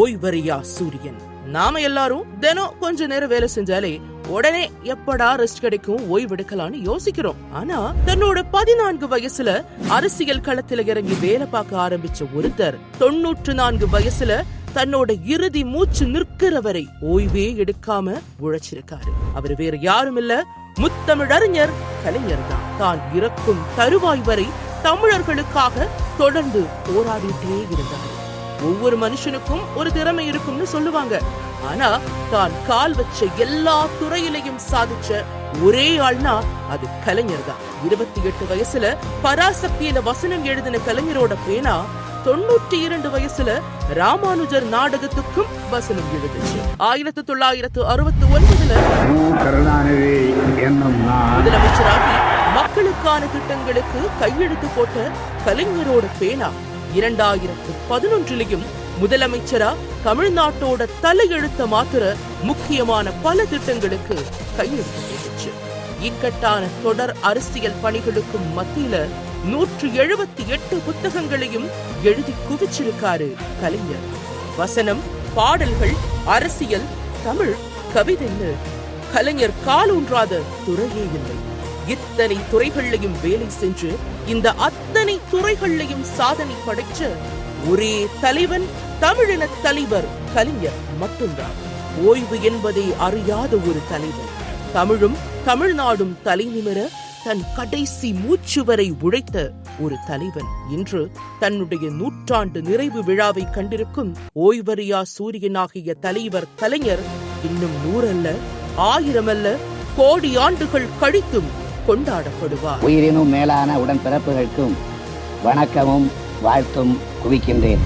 ஓய்வறியா சூரியன். நாம எல்லாரும் தினம் கொஞ்ச நேரம் வேலை செஞ்சாலே உடனே எப்படா ரெஸ்ட் கிடைக்கும் ஓய்வெடுக்கலாம்னு யோசிக்கிறோம். ஆனா தன்னோட பதினான்கு வயசுல அரசியல் களத்துல இறங்கி வேலை பார்க்க ஆரம்பிச்ச ஒருத்தர் தொண்ணூற்று நான்கு வயசுல தன்னோட இறுதி மூச்சு நிற்கிற வரை ஓய்வே எடுக்காம உழைச்சிருக்காரு. அவர் வேற யாரும் இல்ல முத்தமிழறிஞர் கலைஞர் தான். தான் இறக்கும் தருவாய் வரை தமிழர்களுக்காக தொடர்ந்து போராடிட்டே இருந்தார். ஒவ்வொரு மனுஷனுக்கும் ஒரு திறமை இருக்கும்னு சொல்லுவாங்க. ஆனா தான் கால் வச்ச எல்லா துறையிலையும் சாதிச்ச ஒரே ஆள்னா அது கலைஞர் தான். இருபத்தி எட்டு வயசுல பராசக்தியில வசனம் எழுதின கலைஞரோட பேனா தொண்ணூற்றி இரண்டு வயசுல ராமானுஜர் நாடகத்துக்கும் வசனம் எழுதுச்சு. ஆயிரத்தி தொள்ளாயிரத்து அறுபத்தி ஒன்பதுல முதலமைச்சராகி மக்களுக்கான திட்டங்களுக்கு கையெழுத்து போட்ட கலைஞரோட பேனா. இரண்டாயிரத்து பதினொன்றிலையும் முதலமைச்சரா தமிழ்நாட்டோட தலையெழுத்த மாத்திர முக்கியமான பல திட்டங்களுக்கு கையெழுத்து இக்கட்டான தொடர் அரசியல் பணிகளுக்கும் மத்தியில நூற்று எழுபத்தி எட்டு புத்தகங்களையும் எழுதி குவிச்சிருக்காரு கலைஞர். வசனம் பாடல்கள் அரசியல் தமிழ் கவிதைன்னு. கலைஞர் காலூன்றாத துறையே இல்லை. இத்தனை துறைகள்லையும் வேலை சென்று இந்த அத்தனை துறைகள்லையும் சாதனை படைச்ச ஒரே தலைவன் தமிழின தலைவர் கலைஞர் மட்டும்தான். ஓய்வு என்பதை அறியாத ஒரு தலைவர் தமிழும் தமிழ்நாடும் தலைநிமிர தன் கடைசி மூச்சு வரை உழைத்த ஒரு தலைவன். இன்று தன்னுடைய நூற்றாண்டு நிறைவு விழாவை கண்டிருக்கும் ஓய்வறியா சூரியனாகிய தலைவர் கலைஞர் இன்னும் நூறல்ல ஆயிரமல்ல கோடி ஆண்டுகள் கழித்தும் கொண்டாடப்படுவார். உயிரினும் மேலான உடன்பிறப்புகளுக்கும் வணக்கமும் வாழ்த்தும் குவிக்கின்றேன்.